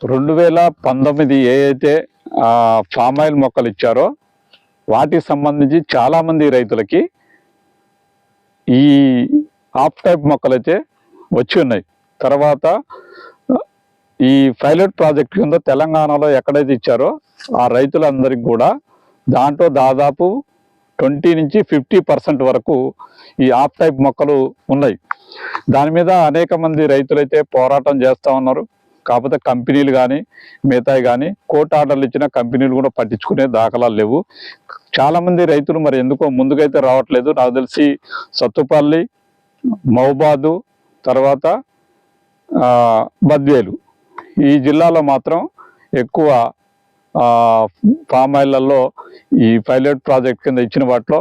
రెండు వేల పంతొమ్మిది ఏ అయితే ఫామ్ ఆయిల్ మొక్కలు ఇచ్చారో వాటికి సంబంధించి చాలామంది రైతులకి ఈ ఆఫ్ టైప్ మొక్కలు అయితే వచ్చి ఉన్నాయి. తర్వాత ఈ పైలట్ ప్రాజెక్ట్ కింద తెలంగాణలో ఎక్కడైతే ఇచ్చారో ఆ రైతులందరికీ కూడా దాంట్లో దాదాపు ట్వంటీ నుంచి ఫిఫ్టీ పర్సెంట్ వరకు ఈ ఆఫ్ టైప్ మొక్కలు ఉన్నాయి. దాని మీద అనేక మంది రైతులైతే పోరాటం చేస్తూ ఉన్నారు. కాకపోతే కంపెనీలు కానీ మిగతాయి కానీ కోర్టు ఆర్డర్లు ఇచ్చిన కంపెనీలు కూడా పట్టించుకునే దాఖలాలు లేవు. చాలామంది రైతులు మరి ఎందుకో ముందుకైతే రావట్లేదు. నాకు తెలిసి సత్తుపల్లి మహబాదు తర్వాత బద్వేలు. ఈ జిల్లాలో మాత్రం ఎక్కువ ఫామ్ ఆయిల్లలో ఈ పైలట్ ప్రాజెక్ట్ కింద ఇచ్చిన వాటిలో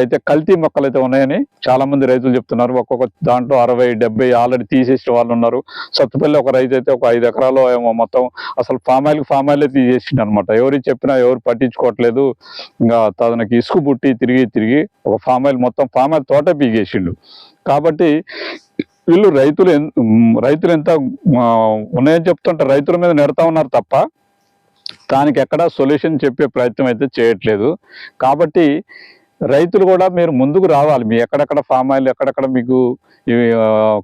అయితే కల్తీ మొక్కలు అయితే ఉన్నాయని చాలా మంది రైతులు చెప్తున్నారు. ఒక్కొక్క దాంట్లో అరవై డెబ్బై ఆల్రెడీ తీసేసిన వాళ్ళు ఉన్నారు. సత్తుపల్లి ఒక రైతు అయితే ఒక ఐదు ఎకరాలు ఏమో మొత్తం అసలు ఫామ్ ఆయిల్ ఫామ్ ఆయిల్ తీసేసిండు అనమాట ఎవరు చెప్పినా ఎవరు పట్టించుకోవట్లేదు. ఇంకా తనకి ఇసుకు పుట్టి తిరిగి తిరిగి ఒక ఫామ్ ఆయిల్ మొత్తం ఫామ్ ఆయిల్ తోట పీగేసిండు కాబట్టి వీళ్ళు రైతులు రైతులు ఎంత ఉన్నాయని చెప్తుంటే రైతుల మీద నెడతా ఉన్నారు తప్ప దానికి ఎక్కడ సొల్యూషన్ చెప్పే ప్రయత్నం అయితే చేయట్లేదు. కాబట్టి రైతులు కూడా మీరు ముందుకు రావాలి. మీ ఎక్కడెక్కడ ఫామ్ ఆయిల్ ఎక్కడెక్కడ మీకు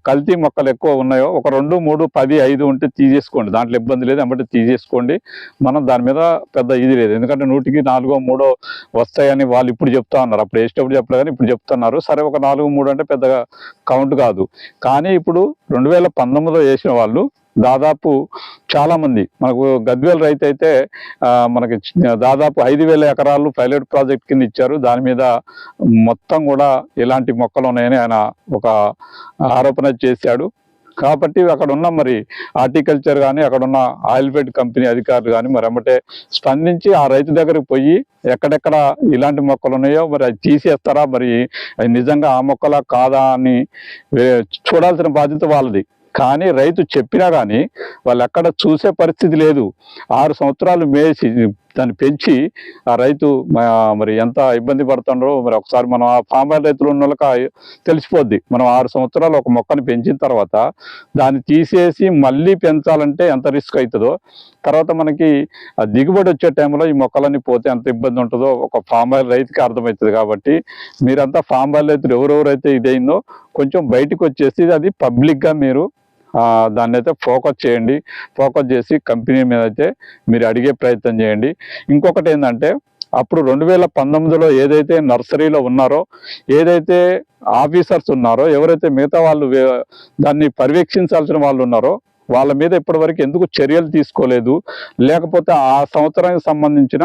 కల్తీ మొక్కలు ఎక్కువ ఉన్నాయో ఒక రెండు మూడు పది ఐదు ఉంటే తీసేసుకోండి. దాంట్లో ఇబ్బంది లేదు అంటే తీసేసుకోండి. మనం దాని మీద పెద్ద ఇది లేదు. ఎందుకంటే నూటికి నాలుగో మూడో వస్తాయని వాళ్ళు ఇప్పుడు చెప్తా ఉన్నారు. అప్పుడు వేసేటప్పుడు చెప్పలేదు కానీ ఇప్పుడు చెప్తున్నారు. సరే ఒక నాలుగు మూడు అంటే పెద్దగా కౌంట్ కాదు. కానీ ఇప్పుడు రెండు వేల పంతొమ్మిదిలో వేసిన వాళ్ళు దాదాపు చాలామంది మనకు గద్వేల్ రైతు అయితే మనకి దాదాపు ఐదు వేల ఎకరాలు పైలట్ ప్రాజెక్ట్ కింద ఇచ్చారు. దాని మీద మొత్తం కూడా ఇలాంటి మొక్కలు ఉన్నాయని ఆయన ఒక ఆరోపణ చేశాడు. కాబట్టి అక్కడ ఉన్న మరి హార్టికల్చర్ కానీ అక్కడ ఉన్న ఆయిల్ఫెడ్ కంపెనీ అధికారులు కానీ మరి అమ్మటే స్పందించి ఆ రైతు దగ్గరికి పోయి ఎక్కడెక్కడ ఇలాంటి మొక్కలు ఉన్నాయో మరి అది తీసేస్తారా? మరి అది నిజంగా ఆ మొక్కలా కాదా అని చూడాల్సిన బాధ్యత వాళ్ళది. కానీ రైతు చెప్పినా కానీ వాళ్ళు ఎక్కడ చూసే పరిస్థితి లేదు. ఆరు సంవత్సరాలు మేసి దాన్ని పెంచి ఆ రైతు మరి ఎంత ఇబ్బంది పడుతుండ్రో మరి ఒకసారి మనం ఆ ఫామ్ ఆయిల్ రైతులు ఉన్న వాళ్ళకి తెలిసిపోద్ది. మనం ఆరు సంవత్సరాలు ఒక మొక్కను పెంచిన తర్వాత దాన్ని తీసేసి మళ్ళీ పెంచాలంటే ఎంత రిస్క్ అవుతుందో తర్వాత మనకి ఆ దిగుబడి వచ్చే టైంలో ఈ మొక్కలన్నీ పోతే ఎంత ఇబ్బంది ఉంటుందో ఒక ఫామ్ ఆయిల్ రైతుకి అర్థమవుతుంది కాబట్టి మీరంతా ఫామ్ ఆయిల్ రైతులు ఎవరెవరైతే ఇదైందో కొంచెం బయటకు వచ్చేసి అది పబ్లిక్గా మీరు దాన్ని అయితే ఫోకస్ చేయండి. ఫోకస్ చేసి కంపెనీ మీద అయితే మీరు అడిగే ప్రయత్నం చేయండి. ఇంకొకటి ఏంటంటే అప్పుడు రెండు వేల పంతొమ్మిదిలో ఏదైతే నర్సరీలో ఉన్నారో ఏదైతే ఆఫీసర్స్ ఉన్నారో ఎవరైతే మిగతా వాళ్ళు దాన్ని పర్యవేక్షించాల్సిన వాళ్ళు ఉన్నారో వాళ్ళ మీద ఇప్పటివరకు ఎందుకు చర్యలు తీసుకోలేదు లేకపోతే ఆ సంవత్సరానికి సంబంధించిన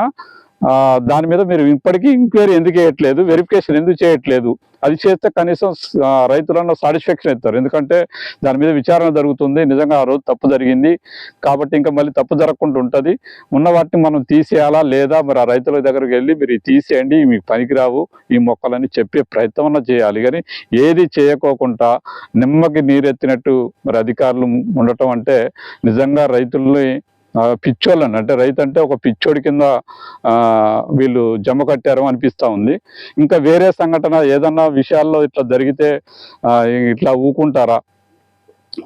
దాని మీద మీరు ఇప్పటికీ ఇంక్వైరీ ఎందుకు చేయట్లేదు? వెరిఫికేషన్ ఎందుకు చేయట్లేదు? అది చేస్తే కనీసం రైతులన్న సాటిస్ఫాక్షన్ ఇస్తారు ఎందుకంటే దాని మీద విచారణ జరుగుతుంది. నిజంగా ఆ రోజు తప్పు జరిగింది. కాబట్టి ఇంకా మళ్ళీ తప్పు జరగకుండా ఉంటుంది. ఉన్న వాటిని మనం తీసేయాలా లేదా? మరి ఆ రైతుల దగ్గరికి వెళ్ళి మీరు తీసేయండి. మీకు పనికిరావు. ఈ మొక్కలని చెప్పే ప్రయత్నం చేయాలి. కానీ ఏది చేయకోకుండా నిమ్మకి నీరెత్తినట్టు మరి అధికారులు ఉండటం అంటే నిజంగా రైతుల్ని పిచ్చోళ్ళని అంటే రైతు అంటే ఒక పిచ్చోడి కింద వీళ్ళు జమ కట్టారు అనిపిస్తూ ఉంది. ఇంకా వేరే సంఘటన ఏదన్నా విషయాల్లో ఇట్లా జరిగితే ఇట్లా ఊకుంటారా?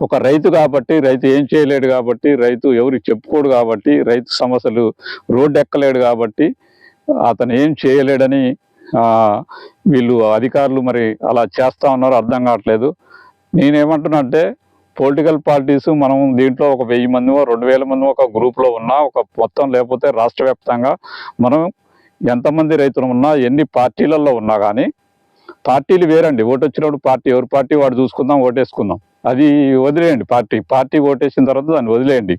ఒక రైతు కాబట్టి రైతు ఏం చేయలేడు కాబట్టి రైతు ఎవరికి చెప్పుకోడు కాబట్టి రైతు సమస్యలు రోడ్డు ఎక్కలేడు కాబట్టి అతను ఏం చేయలేడని వీళ్ళు అధికారులు మరి అలా చేస్తా ఉన్నారో అర్థం కావట్లేదు. నేనేమంటున్నా అంటే పొలిటికల్ పార్టీస్ మనం దీంట్లో ఒక వెయ్యి మంది రెండు వేల మంది ఒక గ్రూప్లో ఉన్నా ఒక మొత్తం లేకపోతే రాష్ట్ర వ్యాప్తంగా మనం ఎంతమంది రైతులు ఉన్నా ఎన్ని పార్టీలలో ఉన్నా కానీ పార్టీలు వేరండి. ఓటు వచ్చినప్పుడు పార్టీ ఎవరి పార్టీ వాడు చూసుకుందాం ఓటేసుకుందాం. అది వదిలేయండి పార్టీ. పార్టీ ఓటేసిన తర్వాత దాన్ని వదిలేయండి.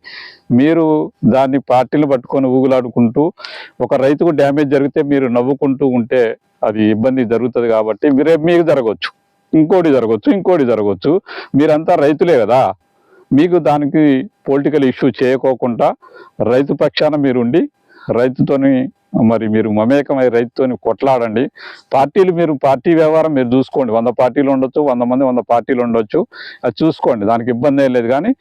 మీరు దాన్ని పార్టీలు పట్టుకొని ఊగులాడుకుంటూ ఒక రైతుకు డ్యామేజ్ జరిగితే మీరు నవ్వుకుంటూ ఉంటే అది ఇబ్బంది జరుగుతుంది కాబట్టి మీరే మీకు జరగవచ్చు. ఇంకోటి జరగవచ్చు ఇంకోటి జరగవచ్చు మీరంతా రైతులే కదా. మీకు దానికి పొలిటికల్ ఇష్యూ చేయకోకుండా రైతు పక్షాన మీరుండి రైతుతోని మరి మీరు మమేకమై రైతుతోని కొట్లాడండి. పార్టీలు మీరు పార్టీ వ్యవహారం మీరు చూసుకోండి. వంద పార్టీలు ఉండొచ్చు వంద మంది వంద పార్టీలు ఉండొచ్చు. అది చూసుకోండి. దానికి ఇబ్బంది ఏం లేదు కానీ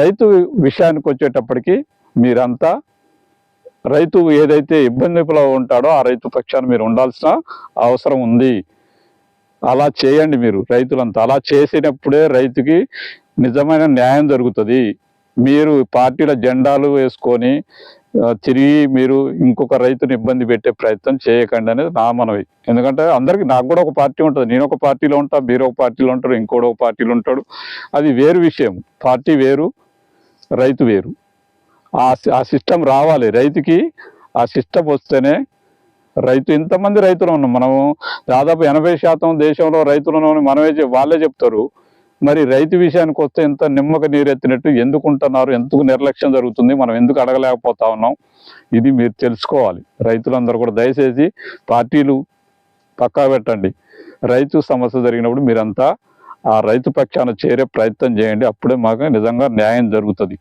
రైతు విషయానికి వచ్చేటప్పటికి మీరంతా రైతు ఏదైతే ఇబ్బందిలో ఉంటాడో ఆ రైతు పక్షాన మీరు ఉండాల్సిన అవసరం ఉంది. అలా చేయండి మీరు రైతులంతా. అలా చేసినప్పుడే రైతుకి నిజమైన న్యాయం జరుగుతుంది. మీరు పార్టీల జెండాలు వేసుకొని తిరిగి మీరు ఇంకొక రైతుని ఇబ్బంది పెట్టే ప్రయత్నం చేయకండి అనేది నా మనవి. ఎందుకంటే అందరికీ నాకు కూడా ఒక పార్టీ ఉంటుంది. నేను ఒక పార్టీలో ఉంటా మీరు ఒక పార్టీలో ఉంటారు ఇంకోటి ఒక పార్టీలో ఉంటాడు. అది వేరు విషయం. పార్టీ వేరు రైతు వేరు. ఆ ఆ సిస్టమ్ రావాలి. రైతుకి ఆ సిస్టమ్ వస్తేనే రైతు ఇంతమంది రైతులు ఉన్నాం. మనము దాదాపు ఎనభై శాతం దేశంలో రైతులు ఉన్నామని మనమే వాళ్ళే చెప్తారు. మరి రైతు విషయానికి వస్తే ఎంత నిమ్మక నీరెత్తినట్టు ఎందుకుంటున్నారు ఎందుకు నిర్లక్ష్యం జరుగుతుంది? మనం ఎందుకు అడగలేకపోతా ఉన్నాం? ఇది మీరు తెలుసుకోవాలి. రైతులందరూ కూడా దయచేసి పార్టీలు పక్కా పెట్టండి. రైతు సమస్య జరిగినప్పుడు మీరంతా ఆ రైతు పక్షాన చేరే ప్రయత్నం చేయండి. అప్పుడే మాకు నిజంగా న్యాయం జరుగుతుంది.